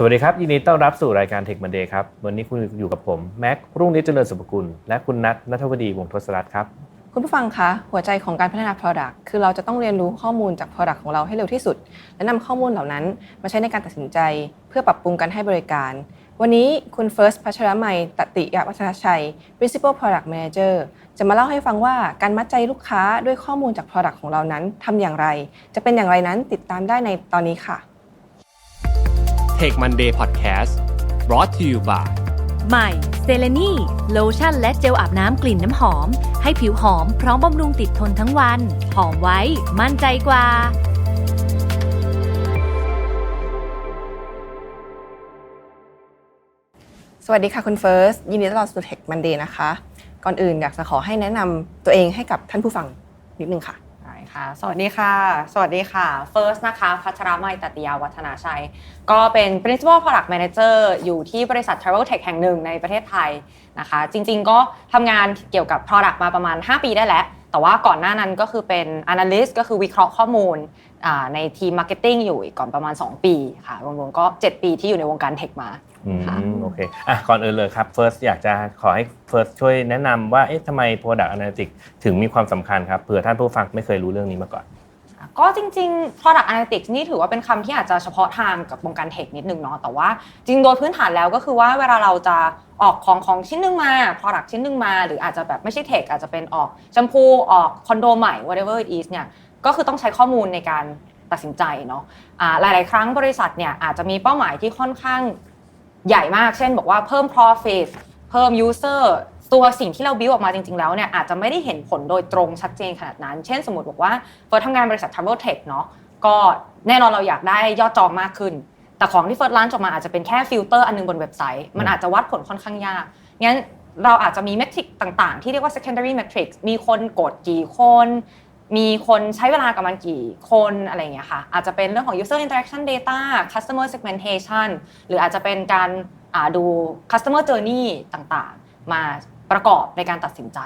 สวัสดีครับ ยินดีต้อนรับสู่รายการ Tech Monday ครับ วันนี้คุณอยู่กับผม แม็กรุ่งนิจเจริญสุภกุล และคุณนัทนัทวดีวงทศรัตน์ครับ คุณผู้ฟังคะ หัวใจของการพัฒนา Product คือเราจะต้องเรียนรู้ข้อมูลจาก Product ของเราให้เร็วที่สุด และนำข้อมูลเหล่านั้นมาใช้ในการตัดสินใจ เพื่อปรับปรุงการให้บริการ วันนี้คุณ First พัชรมัยตติยวัฒนชัย Principal Product Manager จะมาเล่าให้ฟังว่าการมัดใจลูกค้าด้วยข้อมูลจาก Product ของเรานั้นทำอย่างไร จะเป็นอย่างไรนั้นติดตามได้ในตอนนี้ค่ะ Take Monday Podcast brought to you by ใหม่เซเลนีโลชั่นและเจลอาบน้ำกลิ่นน้ำหอม ให้ผิวหอมพร้อมบำรุงติดทนทั้งวัน หอมไว้มั่นใจกว่า สวัสดีค่ะคุณ First ยินดีต้อนรับสู่ Tech Monday นะคะ ก่อนอื่นอยากจะขอให้แนะนำตัวเองให้กับท่านผู้ฟังนิดนึงค่ะได้ ค่ะ สวัสดีค่ะ สวัสดีค่ะ First นะคะ พัชรมัยตติยาวัฒนาชัย ก็เป็น Principal Product Manager อยู่ที่บริษัท Travel Tech แห่งหนึ่งในประเทศไทยนะคะ จริงๆ ก็ทำงานเกี่ยวกับ Product มาประมาณ 5 ปีได้แล้ว แต่ว่าก่อนหน้านั้นก็คือเป็น Analyst ก็คือวิเคราะห์ข้อมูลในทีม Marketing อยู่ก่อนประมาณ 2 ปีค่ะรวมๆก็ 7 ปีที่อยู่ในวงการเทคมาอโอเคอะก่อนอื่นเลยครับ First อยากจะขอให้ First ช่วยแนะนำว่าเอ๊ะทำไม Product Analytics ถึงมีความสำคัญครับเผื่อท่านผู้ฟังไม่เคยรู้เรื่องนี้มาก่อน ก็จริงๆ product analytics นี่ถือว่าเป็นคำที่อาจจะเฉพาะทางกับวงการเทคนิดนึงเนาะแต่ว่าจริงโดยพื้นฐานแล้วก็คือว่าเวลาเราจะออกของของชิ้นหนึงมา product ชิ้นหนึงมา หรืออาจจะแบบไม่ใช่เทคอาจจะเป็นออกแชมพูออกคอนโดใหม่ whatever it is เนี่ยก็คือต้องใช้ข้อมูลในการตัดสินใจเนาะอ่าหลาย ๆ ครั้งบริษัทเนี่ยอาจจะมีเป้าหมายที่ค่อนข้างใหญ่มาก เช่น บอกว่าเพิ่ม profit เพิ่ม user ตัวสิ่งที่เราบิวออกมาจริง ๆ แล้วเนี่ยอาจจะไม่ได้เห็นผลโดยตรงชัดเจนขนาดนั้น เช่นสมมติบอกว่าเฟิร์สทำงานบริษัท Travel Tech เนาะก็แน่นอนเราอยากได้ยอดจองมากขึ้น แต่ของที่เฟิร์สร้านออกมาอาจจะเป็นแค่ฟิลเตอร์อันนึงบนเว็บไซต์ มันอาจจะวัดผลค่อนข้างยากงั้นเราอาจจะมีเมทริกต่างๆ ที่เรียกว่า secondary metrics มีคนกดกี่คน มีคนใช้เวลากับมันกี่คนอะไรอย่างเงี้ยค่ะ อาจจะเป็นเรื่องของ user interaction data customer segmentation หรืออาจจะเป็นการดู customer journey ต่างๆ มา ประกอบในการตัดสินใจ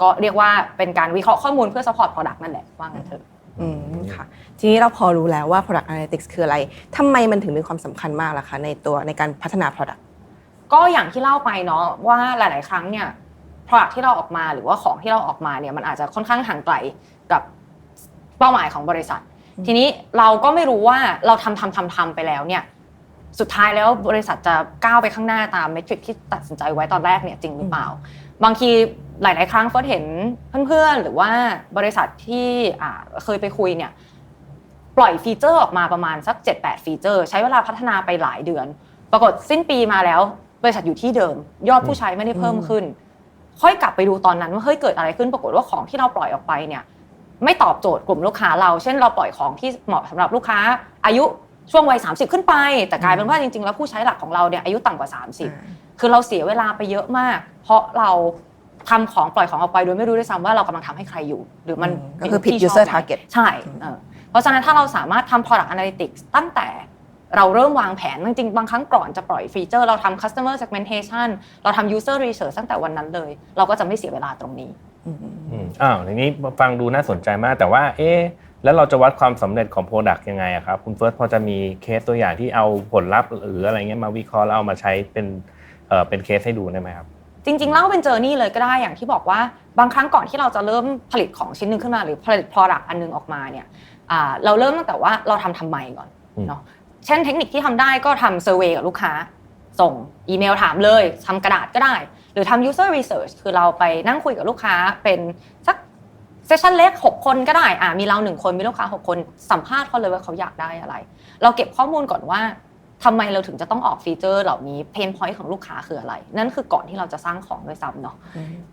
ก็เรียกว่าเป็นการวิเคราะห์ข้อมูลเพื่อ support product นั่นแหละว่างั้นเถอะอืมค่ะทีนี้เราพอรู้แล้วว่า Product Analytics คืออะไรทำไมมันถึงมีความสำคัญมากล่ะคะในตัวในการพัฒนา Product ก็อย่างที่เล่าไปเนาะว่าหลาย ๆ ครั้งเนี่ย product ที่เราออกมาหรือว่าของที่เราออกมาเนี่ยมันอาจจะค่อนข้างห่างไกลกับเป้าหมายของบริษัท ทีนี้เราก็ไม่รู้ว่าเราทำทำทำทำไปแล้วเนี่ย สุดท้ายแล้วบริษัทจะก้าวไปข้างหน้าตามเมทริกที่ตัดสินใจไว้ตอนแรกเนี่ยจริงหรือเปล่า บางทีหลาย ๆ ครั้งเฟิร์สเห็นเพื่อนๆ หรือว่าบริษัทที่อ่าเคยไปคุยเนี่ยปล่อยฟีเจอร์ออกมาประมาณสัก 7-8 ฟีเจอร์ ใช้เวลาพัฒนาไปหลายเดือน ปรากฏสิ้นปีมาแล้ว บริษัทอยู่ที่เดิม ยอดผู้ใช้ไม่ได้เพิ่มขึ้น ค่อยกลับไปดูตอนนั้นว่าเฮ้ยเกิดอะไรขึ้นปรากฏว่าของที่เราปล่อยออกไปเนี่ยไม่ตอบโจทย์กลุ่มลูกค้าเรา เช่นเราปล่อยของที่เหมาะสำหรับลูกค้าอายุ ช่วงวัย30 ขึ้นไป แต่กลายเป็นว่าจริงๆ แล้วผู้ใช้หลักของเราเนี่ยอายุต่ำกว่า 30 คือเราเสียเวลาไปเยอะมาก เพราะเราทำของปล่อยของออกไปโดยไม่รู้ด้วยซ้ำว่าเรากำลังทำให้ใครอยู่ หรือมันอืมก็คือผิดที่ชบ user ไหม target ใช่เออเพราะฉะนั้นถ้าเราสามารถทำ product analytics ตั้งแต่เราเริ่มวางแผนจริงๆ บางครั้งก่อนจะปล่อยฟีเจอร์ เราทำ customer segmentation เราทำ user research ตั้งแต่วันนั้นเลย เราก็จะไม่เสียเวลาตรงนี้อืมอ้าวทีนี้ฟังดูน่าสนใจมากแต่ว่า เอ๊ะ แล้วเราจะวัดความสำเร็จของ Product ยังไงอะครับคุณเฟิร์สพอจะมีเคสตัวอย่างที่เอาผลลัพธ์หรืออะไรเงี้ยมาวิเคราะห์แล้วเอามาใช้เป็นเอ่อเป็นเคสให้ดูได้ไหมครับจริงๆเล่าเป็นเจอร์นี่เลยก็ได้อย่างที่บอกว่าบางครั้งก่อนที่เราจะเริ่มผลิตของชิ้นหนึ่งขึ้นมา หรือผลิต product อันนึงออกมาเนี่ยอ่าเราเริ่มตั้งแต่ว่าเราทำทำไมก่อนอืมเนาะเช่นเทคนิคที่ทำได้ก็ทำเซอร์เวยกับลูกค้า ส่งอีเมลถามเลยทำกระดาษก็ได้ หรือทำ user research คือเราไปนั่งคุยกับลูกค้าเป็นสัก เซสชันเล็ก6 คนก็ได้อ่ามีเราหนึ่งคนมีลูกค้า 6 คนสัมภาษณ์เขาเลยว่าเขาอยากได้อะไร เราเก็บข้อมูลก่อนว่าทำไมเราถึงจะต้องออกฟีเจอร์เหล่านี้เพนพอยต์ของลูกค้าคืออะไร นั่นคือก่อนที่เราจะสร้างของด้วยซ้ำเนาะ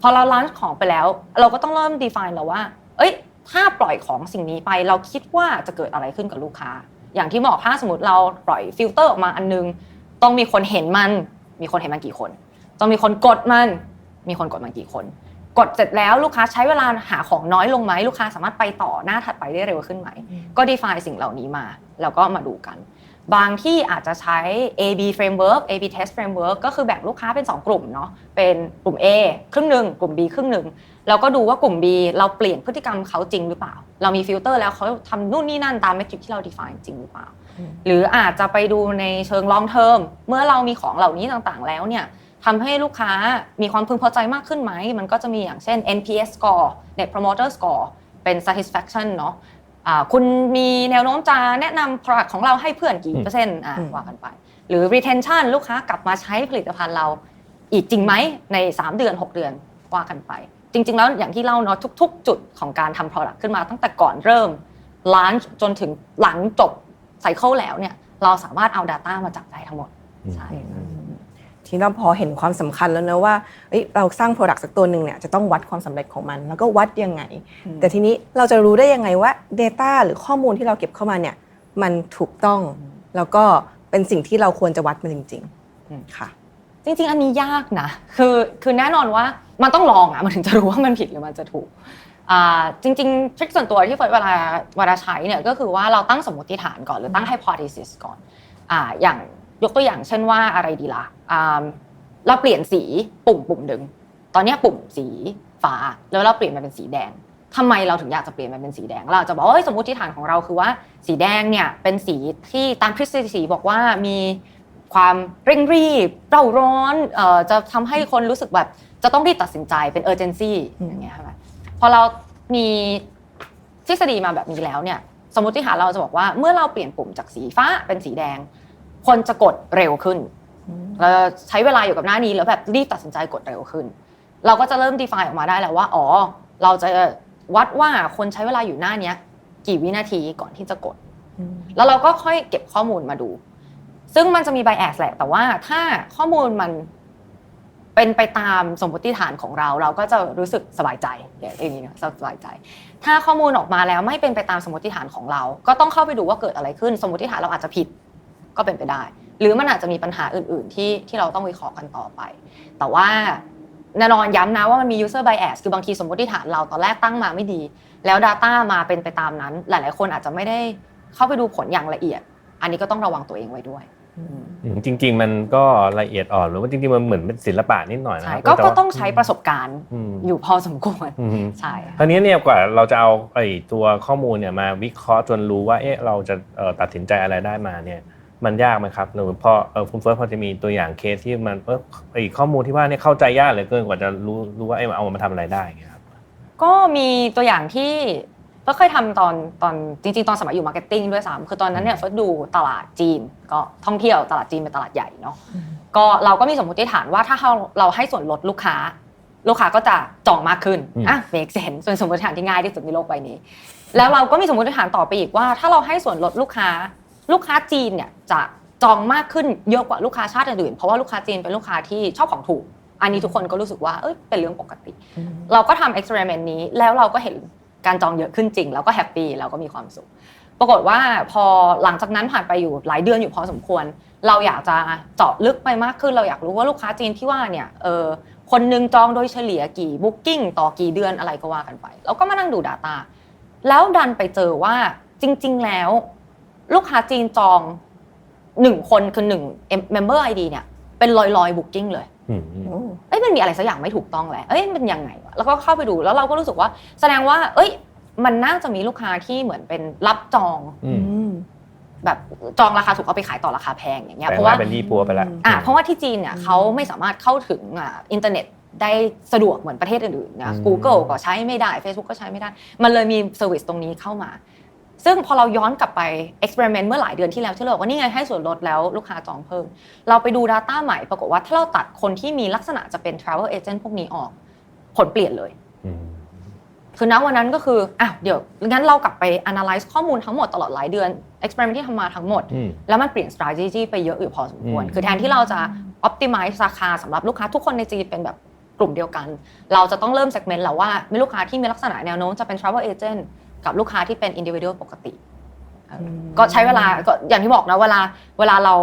พอเราลันช์ของไปแล้ว เราก็ต้องเริ่ม define แล้วว่า เอ้ย ถ้าปล่อยของสิ่งนี้ไปเราคิดว่าจะเกิดอะไรขึ้นกับลูกค้า อย่างที่บอกถ้าสมมติเราปล่อยฟิลเตอร์ออกมาอันนึง ต้องมีคนเห็นมัน มีคนเห็นมันกี่คน ต้องมีคนกดมัน มีคนกดมันกี่คน กดเสร็จแล้วลูกค้าใช้เวลาหาของน้อยลงไหมลูกค้าสามารถไปต่อหน้าถัดไปได้เร็วขึ้นไหม ก็ define สิ่งเหล่านี้มา แล้วก็มาดูกัน บางที่อาจจะใช้ A/B framework A/B test framework ก็คือแบ่งลูกค้าเป็น 2 กลุ่มเนาะเป็นกลุ่ม A ครึ่งหนึ่งกลุ่ม B ครึ่งหนึ่งแล้วก็ดูว่ากลุ่ม B เราเปลี่ยนพฤติกรรมเขาจริงหรือเปล่า เรามีฟิลเตอร์แล้วเขาทำนู่นนี่นั่นตามเมทริกที่เรา define จริงหรือเปล่า หรืออาจจะไปดูในเชิง long term เมื่อเรามีของเหล่านี้ต่างๆ แล้วเนี่ย ทำให้ลูกค้ามีความพึงพอใจมากขึ้นไหม มันก็จะมีอย่างเช่น NPS score Net Promoter Score เป็น satisfaction เนาะอ่าคุณมีแนวโน้มจะแนะนำ product ของเราให้เพื่อนกี่เปอร์เซ็นต์อะอืมว่ากันไป หรือ retention ลูกค้ากลับมาใช้ผลิตภัณฑ์เราอีกจริงไหมใน 3 เดือน 6 เดือนว่ากันไป จริง ๆ แล้วอย่างที่เล่าเนาะทุก ๆ จุดของการทำ product ขึ้นมาตั้งแต่ก่อนเริ่ม launch จนถึงหลังจบไซเคิลแล้วเนี่ยเราสามารถเอา Data มาจับได้ทั้งหมดใช่ ทีนี้เราพอเห็นความสำคัญแล้วนะว่าเอ้ยเราสร้าง Product สักตัวหนึ่งเนี่ยจะต้องวัดความสำเร็จของมัน แล้วก็วัดยังไง แต่ทีนี้เราจะรู้ได้ยังไงว่า Data หรือข้อมูลที่เราเก็บเข้ามาเนี่ยมันถูกต้องแล้วก็เป็นสิ่งที่เราควรจะวัดมันจริงอืมๆค่ะ จริง ๆ อันนี้ยากนะคือคือแน่นอนว่ามันต้องลองอะมันถึงจะรู้ว่ามันผิดหรือมันจะถูกอ่าจริงๆทริคส่วนตัวที่เฟิร์สเวลาเวลาใช้เนี่ยก็คือว่าเราตั้งสมมติฐานก่อนหรือตั้ง hypothesis ก่อนอ่าอย่าง ยกตัวอย่างเช่นว่าอะไรดีล่ะอ่าเราเปลี่ยนสีปุ่มปุ่มหนึ่งตอนนี้ปุ่มสีฟ้าแล้วเราเปลี่ยนมาเป็นสีแดงทำไมเราถึงอยากจะเปลี่ยนมาเป็นสีแดง เราจะบอกว่าเฮ้ยสมมติฐานของเราคือว่าสีแดงเนี่ยเป็นสีที่ตามทฤษฎีสีบอกว่ามีความเร่งรีบเร่าร้อนเอ่อจะทำให้คนรู้สึกแบบจะต้องรีบตัดสินใจเป็น urgency อืมอย่างเงี้ยใช่ไหมพอเรามีทฤษฎีมาแบบนี้แล้วเนี่ยสมมติฐานเราจะบอกว่าเมื่อเราเปลี่ยนปุ่มจากสีฟ้าเป็นสีแดง คนจะกดเร็วขึ้นเราจะใช้เวลาอยู่กับหน้านี้แล้วแบบรีบตัดสินใจกดเร็วขึ้น เราก็จะเริ่ม define ออกมาได้แล้วว่าอ๋อ เราจะวัดว่าคนใช้เวลาอยู่หน้าเนี้ยกี่วินาทีก่อนที่จะกด แล้วเราก็ค่อยเก็บข้อมูลมาดู ซึ่งมันจะมี bias แหละ แต่ว่าถ้าข้อมูลมันเป็นไปตามสมมติฐานของเรา เราก็จะรู้สึกสบายใจอย่างนี้นะสบายใจ ถ้าข้อมูลออกมาแล้วไม่เป็นไปตามสมมติฐานของเรา ก็ต้องเข้าไปดูว่าเกิดอะไรขึ้น สมมติฐานเราอาจจะผิด ก็เป็นไปได้ หรือมันอาจจะมีปัญหาอื่น ๆ ที่ที่เราต้องวิเคราะห์กันต่อไป แต่ว่าแน่นอนย้ำนะว่ามันมี user bias คือบางทีสมมติฐานเราตอนแรกตั้งมาไม่ดี แล้ว Data มาเป็นไปตามนั้น หลาย ๆ คนอาจจะไม่ได้เข้าไปดูผลอย่างละเอียด อันนี้ก็ต้องระวังตัวเองไว้ด้วยอืมจริง ๆ มันก็ละเอียดอ่อนหรือว่าจริง ๆ มันเหมือนเป็นศิลปะนิดหน่อยนะใช่ครับก็แต่ก็ว่าต้องใช้ประสบการณ์อืมอยู่พอสมควรอืมใช่คราวนี้เนี่ยกว่าเราจะเอาไอ้ตัวข้อมูลเนี่ยมาวิเคราะห์จนรู้ว่าเอ๊ะเราจะเอ่อตัดสินใจอะไรได้มาเนี่ย มันยากไหมครับหรือพอเออคุณเฟิร์สพอจะมีตัวอย่างเคสที่มันเออไอ้ข้อมูลที่ว่าเนี่ยเข้าใจยากเหลือเกินกว่าจะรู้รู้ว่าเอ๊ะเอามาทำอะไรได้อย่างเงี้ยครับก็มีตัวอย่างที่เฟิร์สเคยทำตอนตอนจริงๆตอนสมัยอยู่มาร์เก็ตติ้งด้วยซ้ำคือตอนนั้นเนี่ยเฟิร์สดูตลาดจีน ก็ท่องเที่ยวตลาดจีนเป็นตลาดใหญ่เนาะก็เราก็มีสมมติฐานว่าถ้าเราเราให้ส่วนลดลูกค้า ลูกค้าก็จะจองมากขึ้นอืมอะเมกเซนส่วนสมมติฐานที่ง่ายที่สุดในโลกใบนี้ แล้วเราก็มีสมมติฐานต่อไปอีกว่า ถ้าเราให้ส่วนลดลูกค้า ลูกค้าจีนเนี่ยจะจองมากขึ้นเยอะกว่าลูกค้าชาติอื่นเพราะว่าลูกค้าจีนเป็นลูกค้าที่ชอบของถูก อันนี้ทุกคนก็รู้สึกว่าเอ้ยเป็นเรื่องปกติ เราก็ทำเอ็กซ์เพร์เมนต์นี้แล้วเราก็เห็นการจองเยอะขึ้นจริง แล้วก็แฮปปี้เราก็มีความสุข ปรากฏว่าพอหลังจากนั้นผ่านไปอยู่หลายเดือนอยู่พอสมควร เราอยากจะเจาะลึกไปมากขึ้น เราอยากรู้ว่าลูกค้าจีนที่ว่าเนี่ยเออคนหนึงจองโดยเฉลี่ยกี่บุ๊กิ้งต่อกี่เดือนอะไรก็ว่ากันไปเราก็มานั่งดู Data แล้วดันไปเจอว่าจริง ๆ แล้ว ลูกค้าจีนจองหนึ่งคนคือหนึ่ง member ID เนี่ย เป็นลอยลอยบุ๊กิ้งเลยอืมเอ้ยมันมีอะไรสักอย่างไม่ถูกต้องแหละเอ้ยมันยังไงวะแล้วก็เข้าไปดูแล้วเราก็รู้สึกว่า แสดงว่า เอ้ย มันน่าจะมีลูกค้าที่เหมือนเป็นรับจองอืมแบบจองราคาถูกเอาไปขายต่อราคาแพงอย่างเงี้ยแต่เพราะว่าว่าเป็นยี่ปัวไปแล้วอะเพราะว่าที่จีนเนี่ยเขาไม่สามารถเข้าถึงอะอินเทอร์เน็ตได้สะดวกเหมือนประเทศอื่นๆนะอืม Google ก็ใช้ไม่ได้ Facebook ก็ใช้ไม่ได้ มันเลยมีเซอร์วิสตรงนี้เข้ามา ซึ่งพอเราย้อนกลับไปเอ็กซ์เพร์เมนต์เมื่อหลายเดือนที่แล้วที่เราบอกว่านี่ไงให้ส่วนลดแล้วลูกค้าจองเพิ่ม เราไปดู Data ใหม่ปรากฏว่าถ้าเราตัดคนที่มีลักษณะจะเป็น Travel Agent พวกนี้ออกผลเปลี่ยนเลยอืมคือณวันนั้นก็คืออ้าวเดี๋ยวงั้นเรากลับไป analyze ข้อมูลทั้งหมดตลอดหลายเดือน experiment ที่ทำมาทั้งหมดอืมแล้วมันเปลี่ยน strategy ไปเยอะอยู่พอสมควรอืมคือแทนที่เราจะ optimize ราคาสำหรับลูกค้าทุกคนในจีนเป็นแบบกลุ่มเดียวกัน เราจะต้องเริ่ม segment แล้วว่ามีลูกค้าที่มีลักษณะแนวโน้มจะเป็น travel agent กับลูกค้าที่เป็น individual ปกติเอออมก็ใช้เวลาก็อย่างที่บอกนะเวลาเวลาเรา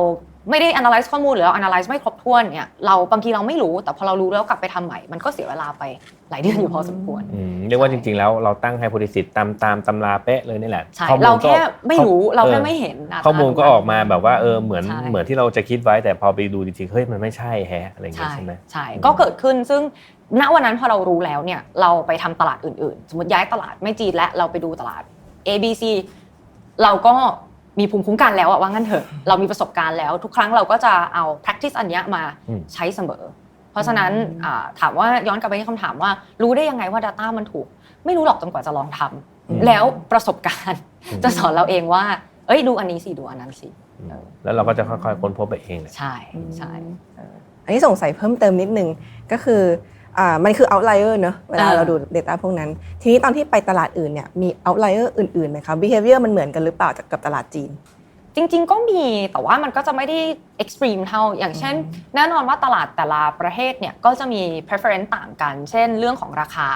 ไม่ได้ analyze ข้อมูลหรือเรา analyze ไม่ครบถ้วนเนี่ยเราบางทีเราไม่รู้แต่พอเรารู้แล้วกลับไปทำใหม่ มันก็เสียเวลาไปหลายเดือนอยู่พอสมควรอืมเรียกว่าจริงๆแล้วเราตั้งไฮโพธีซิสตามตามตำราเป๊ะเลยนี่แหละใช่ข้อมูลเราก็แค่ไม่รู้เราแค่ออไม่เห็น data ข้อมูลก็ตรงนั้นออกมาแบบว่าเออเหมือนใช่เหมือนที่เราจะคิดไว้แต่พอไปดูจริงๆเฮ้ยมันไม่ใช่แฮะอะไรอย่างเงี้ใช่ยใช่ไหมใช่ก็เกิดขึ้นซึ่ง ณวันนั้นพอเรารู้แล้วเนี่ยเราไปทำตลาดอื่นๆ สมมติย้ายตลาดไม่จีนและเราไปดูตลาด A B C เราก็มีภูมิคุ้มกันแล้วอะว่างั้นเถอะเรามีประสบการณ์แล้ว ทุกครั้งเราก็จะเอา practice อันเนี้ยมาอืมใช้เสมอ เพราะฉะนั้นอ่าถามว่าย้อนกลับไปที่คำถามว่า รู้ได้ยังไงว่า Data มันถูก ไม่รู้หรอกจนกว่าจะลองทำอืมแล้วประสบการณ์อืมจะสอนเราเองว่า เอ้ยดูอันนี้สิดูอันนั้นสิเออแล้วเราก็จะค่อยๆค้นพบไปเองเลยใช่ใช่อันนี้สงสัยเพิ่มเติมนิดนึงก็คืออ่า มันคือ outlier เนอะเวลาอ่าเราดู Data พวกนั้น ทีนี้ตอนที่ไปตลาดอื่นเนี่ยมี outlier อื่นๆไหมคะ behavior มันเหมือนกันหรือเปล่าจากกับตลาดจีน จริง ๆ ก็มีแต่ว่ามันก็จะไม่ได้ extreme เท่าอย่างเช่น แน่นอนว่าตลาดแต่ละประเทศเนี่ยก็จะมี preference ต่างกัน เช่น เรื่องของราคา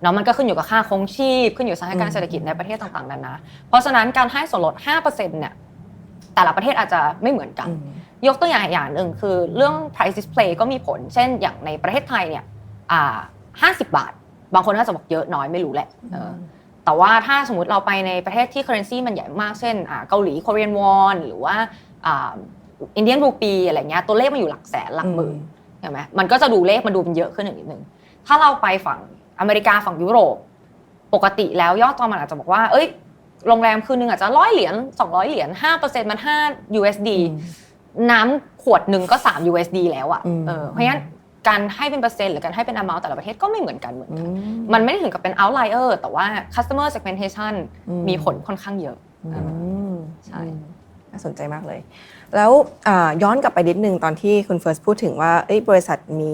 เนาะมันก็ขึ้นอยู่กับค่าคงชีพ ขึ้นอยู่กับสถานการอืณ์มเศรษฐกิจในประเทศต่างๆนานาเพราะฉะนั้นการให้ส่วนลด 5%เนี่ยแต่ละประเทศอาจจะไม่เหมือนกันอืมยกตัวอย่างอย่างหนึ่งคือเรื่อง price display ก็มีผล เช่นอย่างในประเทศไทยเนี่ย อ่า50บาท บางคนก็จะบอกเยอะน้อยไม่รู้แหละเออแต่ว่าถ้าสมมติเราไปในประเทศที่ currency มันใหญ่มากเช่นอ่าเกาหลี Korean won หรือว่าอินเดียนรูปีอะไรเงี้ยตัวเลขมันอยู่หลักแสนหลักหมื่นใช่ไหมมันก็จะดูเลขมันดูมันเยอะขึ้นอีกนิดนึงถ้าเราไปฝั่งอเมริกาฝั่งยุโรป ปกติแล้วยอดจองมันอาจจะบอกว่า เอ้ยโรงแรมคืนนึงอาจจะร้อยเหรียญ200เหรียญ5%มัน5 USD น้ำขวดหนึ่งก็3 USD แล้วอะอืมเออเพราะฉะนั้น การให้เป็นเปอร์เซ็นต์หรือการให้เป็น amount แต่ละประเทศก็ไม่เหมือนกันเหมือนอืกันมมันไม่ได้ถึงกับเป็น outlier แต่ว่า customer segmentation อืมมีผลค่อนข้างเยอะอืมใช่น่าสนใจมากเลย แล้วอ่าย้อนกลับไปนิดนึงตอนที่คุณเฟิร์สพูดถึงว่าเอ้ยบริษัทมี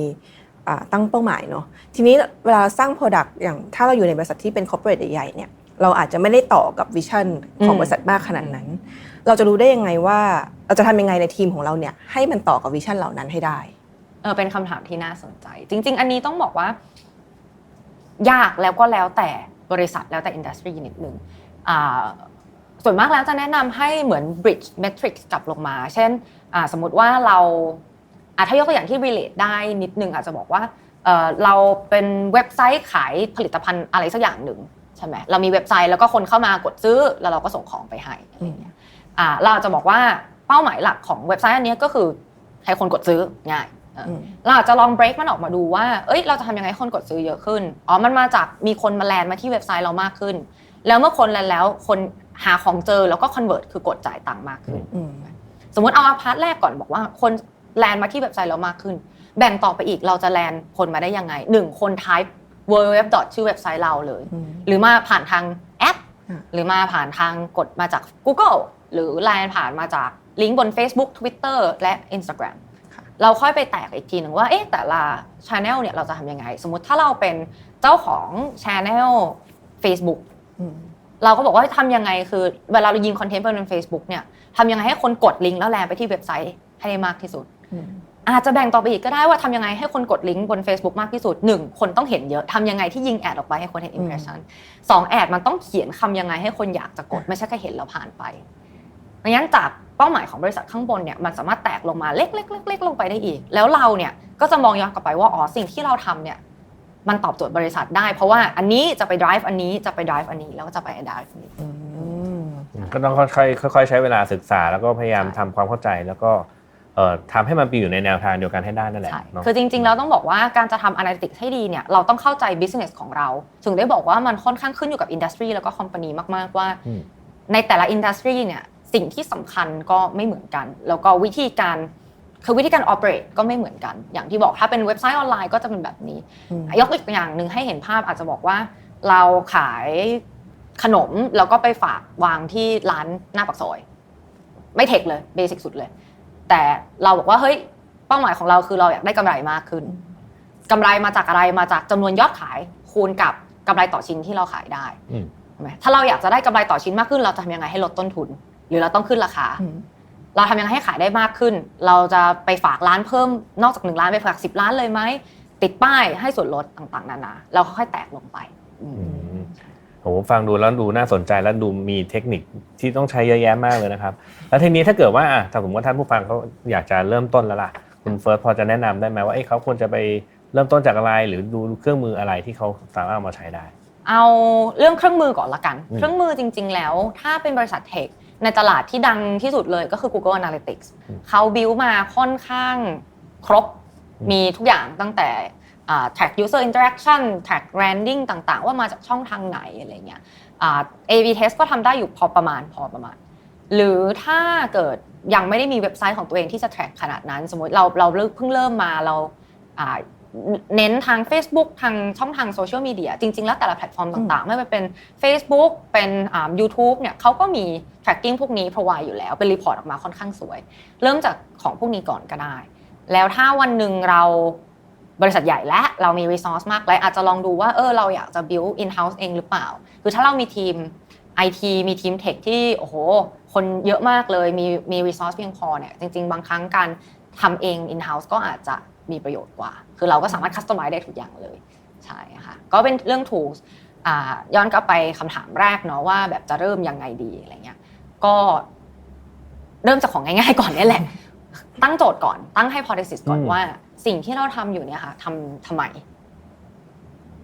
อ่าตั้งเป้าหมายเนาะทีนี้เวลาสร้าง Product อย่างถ้าเราอยู่ในบริษัทที่เป็น corporate ใหญ่ๆเนี่ยเราอาจจะไม่ได้ต่อกับวิชั่นของอืมบริษัทมากขนาดนั้น เราจะรู้ได้ยังไงว่าเราจะทำยังไงในทีมของเราเนี่ยให้มันต่อกับวิชั่นเหล่านั้นให้ได้เออเป็นคำถามที่น่าสนใจ จริง ๆ อันนี้ต้องบอกว่า ยากแล้วก็แล้วแต่บริษัทแล้วแต่อินดัสทรีนิดนึงอ่าส่วนมากแล้วจะแนะนำให้เหมือน bridge metrics กลับลงมา เช่นสมมติว่าเราถ้ายกตัวอย่างที่ relate ได้นิดนึงอาจจะบอกว่าเราเป็นเว็บไซต์ขายผลิตภัณฑ์อะไรสักอย่างหนึ่งใช่ไหมเรามีเว็บไซต์แล้วก็คนเข้ามากดซื้อแล้วเราก็ส่งของไปให้อะไรเงี้ยเราจะบอกว่าเป้าหมายหลักของเว็บไซต์อันนี้ก็คือให้คนกดซื้อง่าย เอออมเราอาจจะลอง break มันออกมาดูว่า เอ้ย เราจะทำยังไงให้คนกดซื้อเยอะขึ้น อ๋อ มันมาจากมีคนมาแลนด์มาที่เว็บไซต์เรามากขึ้น แล้วเมื่อคนแลนด์แล้วคนหาของเจอแล้วก็ convert คือกดจ่ายตังค์มากขึ้นอืมสมมติเอาพาร์ทแรกก่อนบอกว่า คนแลนด์มาที่เว็บไซต์เรามากขึ้น แบ่งต่อไปอีกเราจะแลนด์คนมาได้ยังไงหนึ่งคน type www. ชื่อเว็บไซต์เราเลยอืมหรือมาผ่านทางแอปอะหรือมาผ่านทางกดมาจาก Google หรือไลน์ผ่านมาจากลิงก์บน Facebook Twitter และ Instagram ค่ะ เราค่อยไปแตกอีกทีหนึ่งว่าเอ๊ะแต่ละ Channel เนี่ยเราจะทำยังไง สมมุติถ้าเราเป็นเจ้าของ Channel Facebook อืมเราก็บอกว่าทำยังไงคือเวลาเรายิงคอนเทนต์ไปบน Facebook เนี่ยทำยังไงให้คนกดลิงก์แล้วแลนไปที่เว็บไซต์ให้ได้มากที่สุดอืมอาจจะแบ่งต่อไปอีกก็ได้ว่าทำยังไงให้คนกดลิงก์บน Facebook มากที่สุดหนึ่งคนต้องเห็นเยอะทำยังไงที่ยิงแอดออกไปให้คนเห็น impression สองแอดมันต้องเขียนคำยังไงให้คนอยากจะกดไม่ใช่แค่เห็นแล้วผ่านไปดังนั้นจาก เป้าหมายของบริษัทข้างบนเนี่ยมันสามารถแตกลงมาเล็กๆๆๆลงไปได้อีก แล้วเราเนี่ยก็จะมองย้อนกลับไปว่าอ๋อสิ่งที่เราทำเนี่ยมันตอบโจทย์บริษัทได้ เพราะว่าอันนี้จะไป drive อันนี้จะไป drive อันนี้แล้วก็จะไป drive อันนี้อืมก็ต้องค่อยๆค่อยๆใช้เวลาศึกษาแล้วก็พยายามใช่ทำความเข้าใจแล้วก็เอ่อทำให้มันไปอยู่ในแนวทางเดียวกันให้ได้นั่นแหละใช่เนาะคือจริงๆ แล้วต้องบอกว่าการจะทำ analytics ให้ดีเนี่ยเราต้องเข้าใจ business ของเรา ถึงได้บอกว่ามันค่อนข้างขึ้นอยู่กับ industry แล้วก็ company มากๆว่าอืมในแต่ละ industry เนี่ย สิ่งที่สำคัญก็ไม่เหมือนกัน แล้วก็วิธีการคือวิธีการ operate ก็ไม่เหมือนกัน อย่างที่บอกถ้าเป็นเว็บไซต์ออนไลน์ก็จะเป็นแบบนี้อืมยกอีกอย่างหนึ่งให้เห็นภาพอาจจะบอกว่า เราขายขนมแล้วก็ไปฝากวางที่ร้านหน้าปากซอย ไม่เทคเลยเบสิกสุดเลย แต่เราบอกว่าเฮ้ยเป้าหมายของเราคือเราอยากได้กำไรมากขึ้นกำไรมาจากอะไรมาจากจำนวนยอดขายคูณกับกำไรต่อชิ้นที่เราขายได้อืมใช่ไหมถ้าเราอยากจะได้กำไรต่อชิ้นมากขึ้น เราจะทำยังไงให้ลดต้นทุน หรือเราต้องขึ้นราคาอืมเราทำยังไงให้ขายได้มากขึ้น เราจะไปฝากร้านเพิ่มนอกจากหนึ่งร้านไปฝากสิบร้านเลยไหมติดป้ายให้ส่วนลดต่างๆนานาเราค่อยๆแตกลงไปอืมอืมโหฟังดูแล้วดูน่าสนใจแล้วดูมีเทคนิคที่ต้องใช้เยอะแยะมากเลยนะครับ แล้วทีนี้ถ้าเกิดว่าอะถ้าสมมติว่าท่านผู้ฟังเขาอยากจะเริ่มต้นแล้วล่ะคุณเฟิร์สพอจะแนะนำได้ไหมว่าเอ้ยเขาควรจะไปเริ่มต้นจากอะไร หรือดูเครื่องมืออะไรที่เขาสามารถเอามาใช้ได้ เอาเรื่องเครื่องมือก่อนละกันอืมเครื่องมือจริง ๆ แล้ว ถ้าเป็นบริษัทเทค ในตลาดที่ดังที่สุดเลยก็คือ Google Analytics เขาบิวมาค่อนข้างครบมีทุกอย่างตั้งแต่อ่า track user interaction track branding ต่างๆ ว่ามาจากช่องทางไหนอะไรเงี้ยอ่า A/B test ก็ทำได้อยู่พอประมาณพอประมาณ หรือถ้าเกิดยังไม่ได้มีเว็บไซต์ของตัวเองที่จะ track ขนาดนั้น สมมติเราเราเพิ่งเริ่มมาเราอ่า เน้นทาง Facebook ทางช่องทางโซเชียลมีเดียจริง ๆ แล้วแต่ละแพลตฟอร์มต่างๆ ไม่ว่าเป็น Facebook เป็นอ่า YouTube เนี่ยเขาก็มี tracking พวกนี้ provide อยู่แล้ว เป็นรีพอร์ตออกมาค่อนข้างสวย เริ่มจากของพวกนี้ก่อนก็ได้ แล้วถ้าวันหนึ่งเราบริษัทใหญ่และเรามี resource มากแล้วอาจจะลองดูว่าเออเราอยากจะ build in house เองหรือเปล่า คือถ้าเรามีทีม IT มีทีมเทคที่โอ้โหคนเยอะมากเลยมีมี resource เพียงพอเนี่ยจริง ๆ บางครั้งการทำเอง in house ก็อาจจะมีประโยชน์กว่า คือเราก็สามารถ customize ได้ทุกอย่างเลยใช่ค่ะก็เป็นเรื่อง tools อ่าย้อนกลับไปคำถามแรกเนาะว่าแบบจะเริ่มยังไงดีอะไรเงี้ยก็เริ่มจากของง่ายๆก่อนเนี่ยแหละ ตั้งโจทย์ก่อนตั้งให้ hypothesis ก่อนอืมว่า สิ่งที่เราทำอยู่เนี่ยค่ะทำทำไม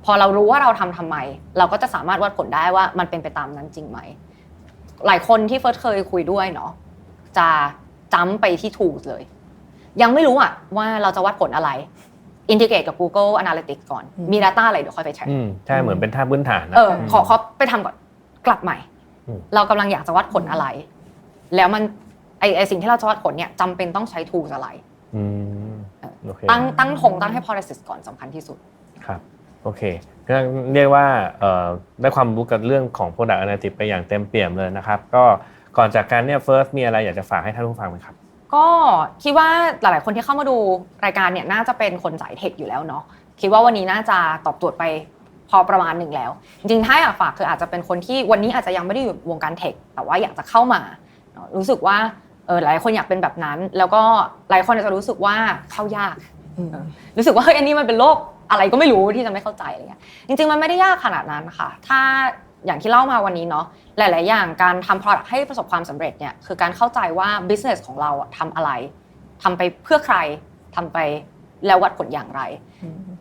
พอเรารู้ว่าเราทำทำไม เราก็จะสามารถวัดผลได้ว่ามันเป็นไปตามนั้นจริงไหมหลายคนที่เฟิร์สเคยคุยด้วยเนาะจะจำไปที่ tools เลย ยังไม่รู้อะว่าเราจะวัดผลอะไร อินทิเกรตกับ Google Analytics ก่อนอืมมี Data อะไรเดี๋ยวค่อยไป track อืมใช่เหมือนเป็นท่าพื้นฐานนะเออขอขอไปทำก่อนกลับใหม่อืมเรากำลังอยากจะวัดผลอะไร แล้วมันไอไอสิ่งที่เราจะวัดผลเนี่ยจำเป็นต้องใช้ tools อะไรอืมโอเคตั้งตั้งธงตั้ง hypothesis ก่อนสำคัญที่สุดครับโอเคก็เรียกว่าเอ่อได้ความรู้กับเรื่องของ Product Analytics ไปอย่างเต็มเปี่ยมเลยนะครับ ก็ก่อนจากการเนี่ย First มีอะไรอยากจะฝากให้ท่านผู้ฟังไหมครับ ก็คิดว่าหลาย ๆ คนที่เข้ามาดูรายการเนี่ยน่าจะเป็นคนสายเทคอยู่แล้วเนาะคิดว่าวันนี้น่าจะตอบโจทย์ไปพอประมาณหนึ่งแล้ว จริงๆถ้าอยากฝากคืออาจจะเป็นคนที่วันนี้อาจจะยังไม่ได้อยู่วงการเทคแต่ว่าอยากจะเข้ามาเนอะรู้สึกว่าเออหลายคนอยากเป็นแบบนั้น แล้วก็หลายคนอาจจะรู้สึกว่าเข้ายากอืมรู้สึกว่าเฮ้ยอันนี้มันเป็นโลกอะไรก็ไม่รู้ที่จะไม่เข้าใจอะไรเงี้ยจริง ๆ มันไม่ได้ยากขนาดนั้นค่ะ ถ้า อย่างที่เล่ามาวันนี้เนาะหลาย ๆ อย่างการทำ product ให้ประสบความสำเร็จเนี่ยคือการเข้าใจว่า business ของเราอะทำอะไรทำไปเพื่อใครทำไปแล้ววัดผลอย่างไร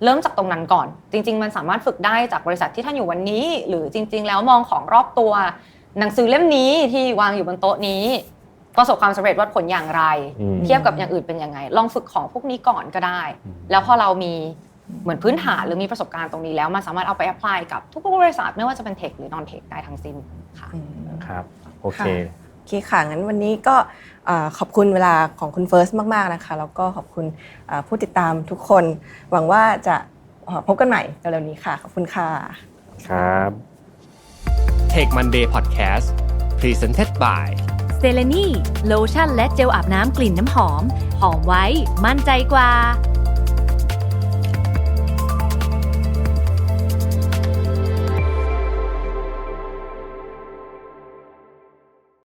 เริ่มจากตรงนั้นก่อน จริง ๆ มันสามารถฝึกได้จากบริษัทที่ท่านอยู่วันนี้ หรือจริง ๆ แล้วมองของรอบตัว หนังสือเล่มนี้ที่วางอยู่บนโต๊ะนี้ ประสบความสำเร็จวัดผลอย่างไรอืมเทียบกับอย่างอื่นเป็นยังไง ลองฝึกของพวกนี้ก่อนก็ได้อืมแล้วพอเรามี เหมือนพื้นฐานหรือมีประสบการณ์ตรงนี้แล้วมันสามารถเอาไป apply กับทุกบริษัทไม่ว่าจะเป็นเทคหรือ non tech ได้ทั้งสิ้นค่ะอืมครับโอเคค่ะโอเคค่ะงั้นวันนี้ก็เอ่อขอบคุณเวลาของคุณเฟิร์สมาก ๆ นะคะ แล้วก็ขอบคุณเอ่อผู้ติดตามทุกคน หวังว่าจะเอ่อพบกันใหม่เร็วๆนี้ค่ะ ขอบคุณค่ะ ครับ Take Monday Podcast Presented by เซเลนีโลชั่นและเจลอาบน้ำกลิ่นน้ำหอม หอมไว้ มั่นใจกว่า